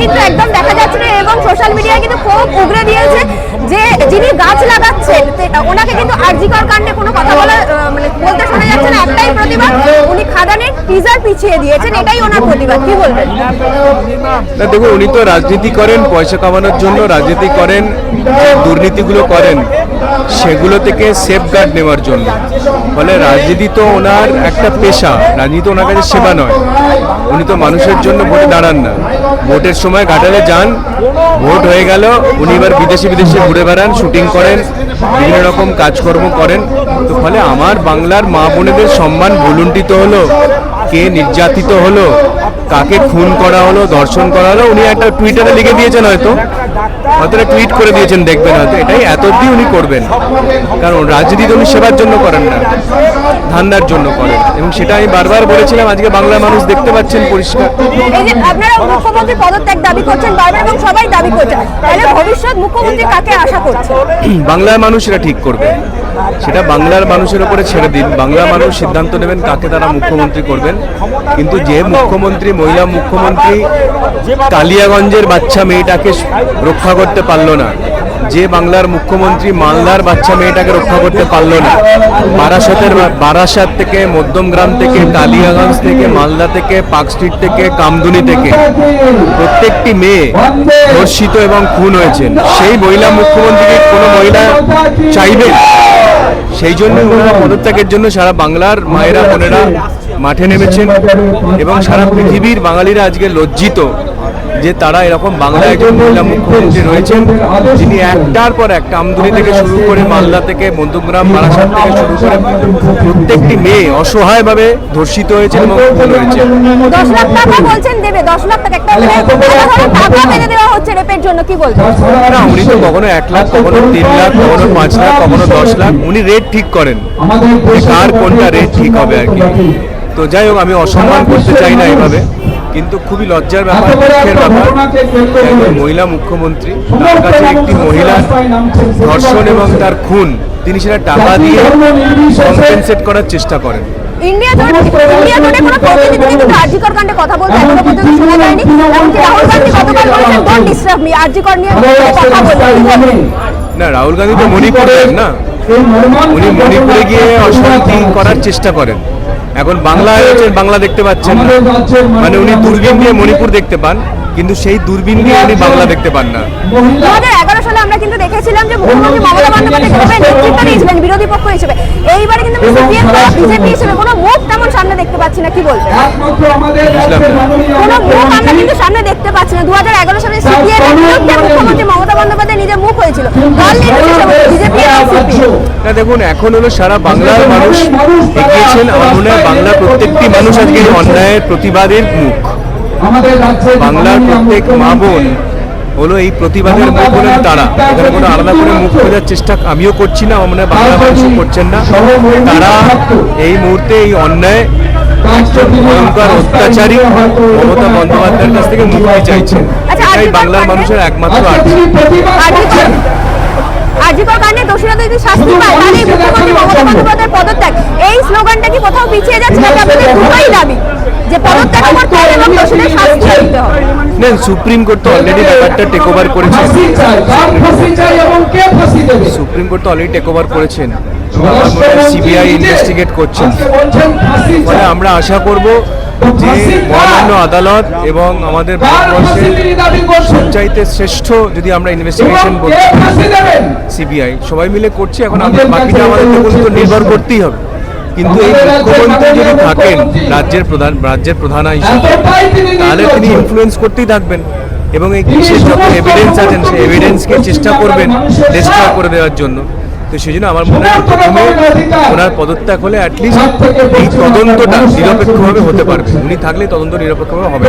কিন্তু একদম দেখা যাচ্ছে না এবং সোশ্যাল মিডিয়ায় কিন্তু খুব উগড়ে দিয়েছে যে যিনি গাছ লাগাচ্ছেন ওনাকে কিন্তু আর্জিকর কাণ্ডে কোনো কথা বলা আহ, মানে বলতে শোনা যাচ্ছে না একটাই প্রতিবাদ উনি খাদানের টিজার পিছিয়ে দিয়েছেন, এটাই ওনার প্রতিবাদ। কি বলবেন? দেখুন, উনি তো রাজনীতি করেন, পয়সা কামানোর জন্য রাজনীতি করেন দুর্নীতিগুলো করেন, সেগুলো থেকে সেফ গার্ড নেওয়ার জন্য। ফলে রাজনীতি তো ওনার একটা পেশা, রাজনীতি ওনার কাছে সেবা নয়। উনি তো মানুষের জন্য ভোটে দাঁড়ান না। ভোটের সময় ঘাটালে যান, ভোট হয়ে গেল, উনি এবার বিদেশে বিদেশে ঘুরে বেড়ান শুটিং করেন বিভিন্ন রকম কাজকর্ম করেন, তো ফলে আমার বাংলার মা বোনেদের সম্মান ভুলুণ্ঠিত হলো, কে নির্যাতিত হলো কাকে খুন করা হলো দর্শন করা হলো উনি একটা টুইটারে লিখে দিয়েছেন হয়তো। হয়তো টুইট করে দিয়েছেন দেখবেন হয়তো। এটাই এত অব্দি উনি করবেন। কারণ রাজনীতি উনি সেবার জন্য করেন না ধান্দার জন্য করেন। এবং সেটা আমি বারবার বলেছিলাম আজকে বাংলার মানুষ দেখতে পাচ্ছেন পরিষ্কার। এই যে আপনারা মুখ্যমন্ত্রী পদত্যাগ দাবি করছেন বারবার এবং সবাই দাবি করছেন তাহলে ভবিষ্যৎ মুখ্যমন্ত্রী কাকে আশা করছে? বাংলার মানুষ এটা ঠিক করবে। সেটা বাংলার মানুষের উপরে ছেড়ে দিন। বাংলার মানুষ সিদ্ধান্ত নেবেন কাকে তারা মুখ্যমন্ত্রী করবেন। কিন্তু যে মুখ্যমন্ত্রী মহিলা মুখ্যমন্ত্রী কালিয়াগঞ্জের বাচ্চা মেয়েটাকে রক্ষা করতে পারল না। যে বাংলার মুখ্যমন্ত্রী মালদার বাচ্চা মেয়েটাকে রক্ষা করতে পারল না। বারাসাতের বারাসাত থেকে মধ্যমগ্রাম থেকে কালিয়াগঞ্জ থেকে মালদা থেকে পার্ক স্ট্রিট থেকে কামদুনি থেকে প্রত্যেকটি মেয়ে ধর্ষিত এবং খুন হয়েছেন সেই মহিলা মুখ্যমন্ত্রীকে কোনো মহিলা চাইবেন সেই জন্য ওনারা পদত্যাগের জন্য সারা বাংলার মায়েরা বোনেরা মাঠে নেমেছেন এবং সারা পৃথিবীর বাঙালিরা আজকে লজ্জিত যে তারা এরকম বাংলায় একজন মহিলা মুখ্যমন্ত্রী রয়েছেন যিনি একটার পর একটা আমদুনি থেকে শুরু করে মালদা থেকে মধ্যগ্রাম বারাসাত থেকে শুরু করে প্রত্যেকটি মেয়ে অসহায়ভাবে ধর্ষিত হয়েছেন এবং হয়েছে দশ লাখ টাকা একটা মানে টাকা মেরে দেওয়া হচ্ছে রেপের জন্য কি বলবেন না উনি তো কখনো এক লাখ কখনো তিন লাখ কখনো পাঁচ লাখ কখনো দশ লাখ। উনি রেট ঠিক করেন। কার কোনটা রেট ঠিক হবে আর কি। তো যাই হোক আমি অসম্মান করতে চাই না এইভাবে কিন্তু খুবই লজ্জার ব্যাপার দুঃখের ব্যাপার। একজন মহিলা মুখ্যমন্ত্রী তার কাছে একটি মহিলা ধর্ষণ এবং তার খুন তিনি সেটা টাকা দিয়ে কম্পেনসেট করার চেষ্টা করেন। ইন্ডিয়া জোট ইন্ডিয়া জোটে কোনো প্রতিনিধি কিন্তু আরজিকর কাণ্ডে কথা বলতে এখনও পর্যন্ত শোনা যায়নি। এমনকি রাহুল গান্ধী গতকাল বলেছেন ডোন্ট ডিস্টার্ব মি আরজিকর নিয়ে কথা বলবেন না রাহুল গান্ধী তো মণিপুর না। উনি মণিপুরে গিয়ে অশান্তি করার চেষ্টা করেন। এখন বাংলায় রয়েছেন বাংলা দেখতে পাচ্ছেন না। মানে উনি দূরবীন দিয়ে মণিপুর দেখতে পান কিন্তু সেই দূরবীন দিয়ে উনি বাংলা দেখতে পান না। দু হাজার এগারো সালে আমরা কিন্তু দেখেছিলাম যে মুখ্যমন্ত্রী মমতা বন্দ্যোপাধ্যায় বিরোধী পক্ষ হিসেবে। এইবারে কিন্তু বিজেপি হিসেবে কোনো মুখ তেমন সামনে দেখতে পাচ্ছি না কি বলবেন? কোনো মুখ আমরা কিন্তু সামনে দেখতে পাচ্ছি না। দু হাজার এগারো সালে সিপিএম মুখ্যমন্ত্রী মমতা বন্দ্যোপাধ্যায় নিজের মুখ হয়েছিল। বিজেপি না দেখুন এখন হলো সারা বাংলার মানুষ এগিয়েছেন আমার মনে হয় বাংলার প্রত্যেকটি মানুষ আজকে অন্যায়ের প্রতিবাদের মুখ। বাংলার প্রত্যেক মা বোন হলো এই প্রতিবাদের মুখ হলেন তারা। এখানে কোনো আলাদা করে মুখ খোঁজার চেষ্টা আমিও করছি না আমার মনে বাংলা মানুষও করছেন না। তারা এই মুহূর্তে এই অন্যায় ভয়ঙ্কর অত্যাচারী মমতা বন্দ্যোপাধ্যায়ের কাছ থেকে মুক্তি চাইছেন। আচ্ছা, এটাই বাংলার মানুষের একমাত্র আর্জি। আজিকর আজিকর কাণ্ডে দোষীরা যদি শাস্তি পায় তাহলে এই মুখ্যমন্ত্রী মমতা বন্দ্যোপাধ্যায়ের পদত্যাগ। এই স্লোগানটা কি কোথাও পিছিয়ে যাচ্ছে নাকি আপনাদের দুটোই দাবি। যে পদত্যাগ করতে হবে এবং দোষীদের হবে না সুপ্রিম কোর্ট তো অলরেডি ব্যাপারটা টেক ওভার করেছে। সুপ্রিম কোর্ট তো অলরেডি টেক ওভার করেছেন। সিবিআই ইনভেস্টিগেট করছেন। ফলে আমরা আশা করব যে মহামান্য আদালত এবং আমাদের ভারতবর্ষের সবচাইতে শ্রেষ্ঠ যদি আমরা ইনভেস্টিগেশন বলছি সিবিআই সবাই মিলে করছি এখন আমাদের বাকিটা আমাদের তদন্ত নির্ভর করতেই হবে। কিন্তু এই মুখ্যমন্ত্রী যদি থাকেন রাজ্যের প্রধান রাজ্যের প্রধান হিসেবে তাহলে তিনি ইনফ্লুয়েন্স করতেই থাকবেন। এবং এই বিশেষ যত এভিডেন্স আছেন সেই এভিডেন্সকে চেষ্টা করবেন ডিস্ট্রয় করে দেওয়ার জন্য। তো সেই জন্য আমার মনে হয় প্রথমে ওনার পদত্যাগ হলে অ্যাটলিস্ট এই তদন্তটা নিরপেক্ষভাবে হতে পারবে। উনি থাকলে তদন্ত নিরপেক্ষভাবে হবে।